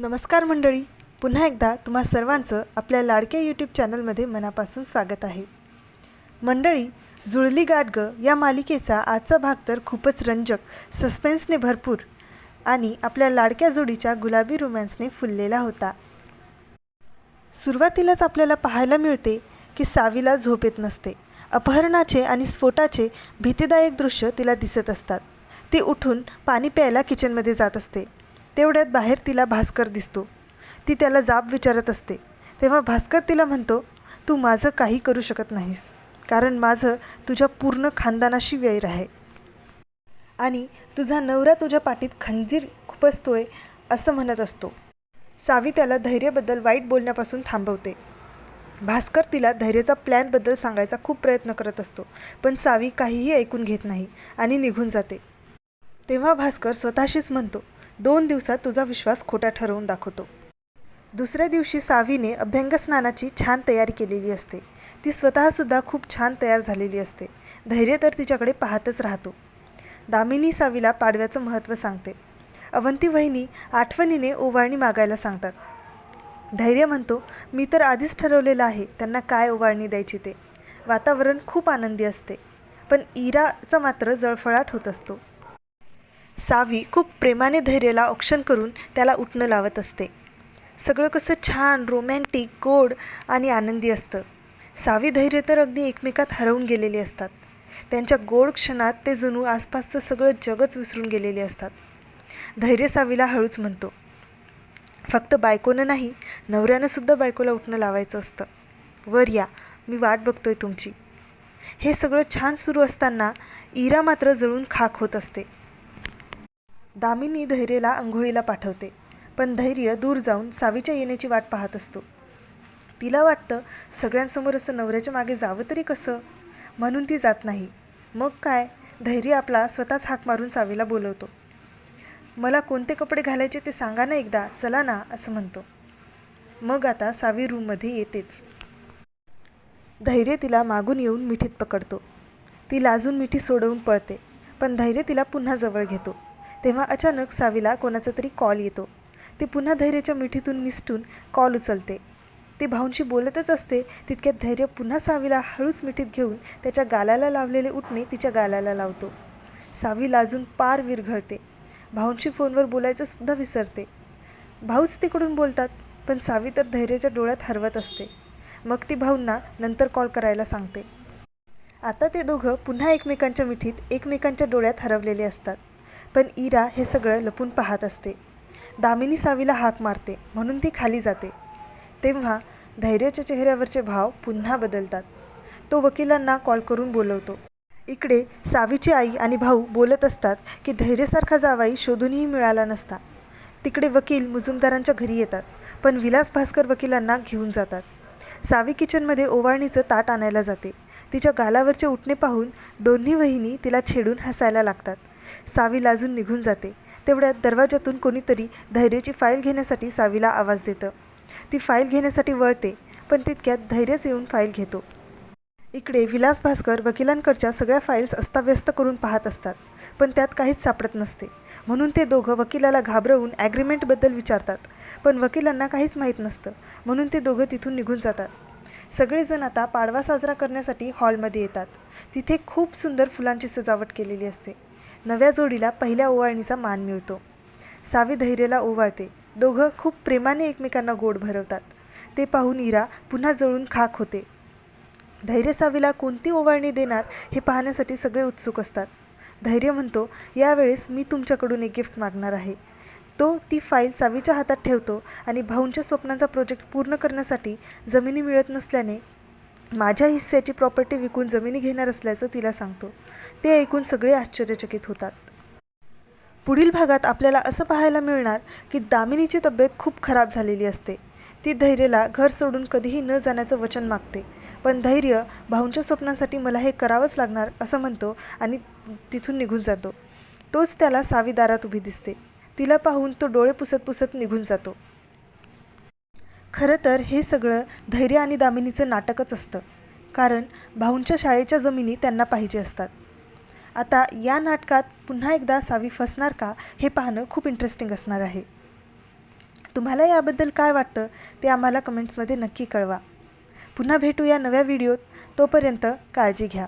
नमस्कार मंडळी. पुन्हा एकदा तुम्हा सर्वांचं आपल्या लाडक्या यूट्यूब चॅनलमध्ये मनापासून स्वागत आहे. मंडळी जुळली गाठ ग या मालिकेचा आजचा भाग तर खूपच रंजक सस्पेन्सने भरपूर आणि आपल्या लाडक्या जोडीच्या गुलाबी रोमॅन्सने फुललेला होता. सुरुवातीलाच आपल्याला पाहायला मिळते की सावीला झोप येत नसते. अपहरणाचे आणि स्फोटाचे भीतीदायक दृश्य तिला दिसत असतात. ती उठून पाणी प्यायला किचनमध्ये जात असते. तेवढ्यात बाहेर तिला भास्कर दिसतो. ती त्याला जाब विचारत असते. तेव्हा भास्कर तिला म्हणतो तू माझं काही करू शकत नाहीस कारण माझं तुझ्या पूर्ण खानदानाशी वैर आहे आणि तुझा नवरा तुझ्या पाठीत खंजीर खुपसतोय असं म्हणत असतो. सावी त्याला धैर्यबद्दल वाईट बोलण्यापासून थांबवते. भास्कर तिला धैर्याचा प्लॅनबद्दल सांगायचा खूप प्रयत्न करत असतो पण सावी काहीही ऐकून घेत नाही आणि निघून जाते. तेव्हा भास्कर स्वतःशीच म्हणतो दोन दिवसात तुझा विश्वास खोटा ठरवून दाखवतो. दुसऱ्या दिवशी सावीने अभ्यंगस्नानाची छान तयारी केलेली असते. ती स्वतःसुद्धा खूप छान तयार झालेली असते. धैर्य तर तिच्याकडे पाहतच राहतो. दामिनी सावीला पाडव्याचं महत्त्व सांगते. अवंती वहिनी आठवणीने ओवाळणी मागायला सांगतात. धैर्य म्हणतो मी तर आधीच ठरवलेलं आहे त्यांना काय ओवाळणी द्यायची ते. वातावरण खूप आनंदी असते. पण इराचा मात्र जळफळाट होत असतो. सावी खूप प्रेमाने धैर्याला औक्षण करून त्याला उठणं लावत असते. सगळं कसं छान रोमॅन्टिक गोड आणि आनंदी असतं. सावी धैर्य तर अगदी एकमेकात हरवून गेलेले असतात. त्यांच्या गोड क्षणात ते जणू आसपासचं सगळं जगच विसरून गेलेले असतात. धैर्य सावीला हळूच म्हणतो. फक्त बायकोनं नाही नवऱ्यानं सुद्धा बायकोला उठणं लावायचं असतं. वर या मी वाट बघतोय तुमची. हे सगळं छान सुरू असताना इरा मात्र जळून खाक होत असते. दामिनी धैर्यला आंघोळीला पाठवते. पण धैर्य दूर जाऊन सावीच्या येण्याची वाट पाहत असतो. तिला वाटतं सगळ्यांसमोर असं नवऱ्याच्या मागे जावं तरी कसं? म्हणून ती जात नाही. मग काय? धैर्य आपला स्वतःच हाक मारून सावीला बोलवतो. मला कोणते कपडे घालायचे ते सांगा ना एकदा चला ना असं म्हणतो. मग आता सावी रूममध्ये येतेच. धैर्य तिला मागून येऊन मिठीत पकडतो. ती लाजून मिठी सोडवून पळते. पण धैर्य तिला पुन्हा जवळ घेतो. तेव्हा अचानक सावीला कोणाचा तरी कॉल येतो. ती पुन्हा धैर्याच्या मिठीतून मिसटून कॉल उचलते. ती भाऊंशी बोलतच असते तितक्यात धैर्य पुन्हा सावीला हळूच मिठीत घेऊन त्याच्या गालाला लावलेले उठणे तिच्या गालाला लावतो. सावी लाजून पार विरघळते. भाऊंशी फोनवर बोलायचं सुद्धा विसरते. भाऊच तिकडून बोलतात पण सावी तर धैर्याच्या डोळ्यात हरवत असते. मग ती भाऊंना नंतर कॉल करायला सांगते. आता ते दोघं पुन्हा एकमेकांच्या मिठीत एकमेकांच्या डोळ्यात हरवलेले असतात. पण इरा हे सगळं लपून पाहत असते. दामिनी सावीला हाक मारते म्हणून ती खाली जाते. तेव्हा धैर्याच्या चेहऱ्यावरचे भाव पुन्हा बदलतात. तो वकिलांना कॉल करून बोलवतो. इकडे सावीची आई आणि भाऊ बोलत असतात की धैर्यसारखा जावाई शोधूनही मिळाला नसता. तिकडे वकील मुजुमदारांच्या घरी येतात पण विलास भास्कर वकिलांना घेऊन जातात. सावी किचनमध्ये ओवाळणीचं ताट आणायला जाते. तिच्या गालावरचे उठणे पाहून दोन्ही वहिनी तिला छेडून हसायला लागतात. सावी लाजून निघून जाते. तेवढ्यात दरवाजातून कोणीतरी धैर्याची फाईल घेण्यासाठी सावीला आवाज देतं. ती फाईल घेण्यासाठी वळते पण तितक्यात धैर्यच येऊन फाईल घेतो. इकडे विलास भास्कर वकिलांकडच्या सगळ्या फाईल्स अस्ताव्यस्त करून पाहत असतात पण त्यात काहीच सापडत नसते. म्हणून ते दोघं वकिलाला घाबरवून ॲग्रीमेंटबद्दल विचारतात पण वकिलांना काहीच माहीत नसतं म्हणून ते दोघं तिथून निघून जातात. सगळेजण आता पाडवा साजरा करण्यासाठी हॉलमध्ये येतात. तिथे खूप सुंदर फुलांची सजावट केलेली असते. नव्या जोडीला पहिल्या ओवाळणीचा मान मिळतो. सावी धैर्याला ओवाळते. दोघं खूप प्रेमाने एकमेकांना गोड भरवतात. ते पाहून इरा पुन्हा जळून खाक होते. धैर्य सावीला कोणती ओवाळणी देणार हे पाहण्यासाठी सगळे उत्सुक असतात. धैर्य म्हणतो यावेळेस मी तुमच्याकडून एक गिफ्ट मागणार आहे. तो ती फाईल सावीच्या हातात ठेवतो आणि भाऊंच्या स्वप्नांचा प्रोजेक्ट पूर्ण करण्यासाठी जमिनी मिळत नसल्याने माझ्या हिस्स्याची प्रॉपर्टी विकून जमिनी घेणार असल्याचं तिला सांगतो. ते ऐकून सगळे आश्चर्यचकित होतात. पुढील भागात आपल्याला असं पाहायला मिळणार की दामिनीची तब्येत खूप खराब झालेली असते. ती धैर्यला घर सोडून कधीही न जाण्याचं वचन मागते. पण धैर्य भाऊंच्या स्वप्नांसाठी मला हे करावंच लागणार असं म्हणतो आणि तिथून निघून जातो. तोच त्याला सावीदारात उभी दिसते. तिला पाहून तो डोळे पुसत पुसत निघून जातो. खरं तर हे सगळं धैर्य आणि दामिनीचं नाटकच असतं. कारण भाऊंच्या शाळेच्या जमिनी त्यांना पाहिजे असतात. आता या नाटकात पुन्हा एकदा सावी फसणार का हे पाहणं खूप इंटरेस्टिंग असणार आहे. तुम्हाला याबद्दल काय वाटतं ते आम्हाला कमेंट्समध्ये नक्की कळवा. पुन्हा भेटूया नव्या व्हिडिओत तोपर्यंत काळजी घ्या.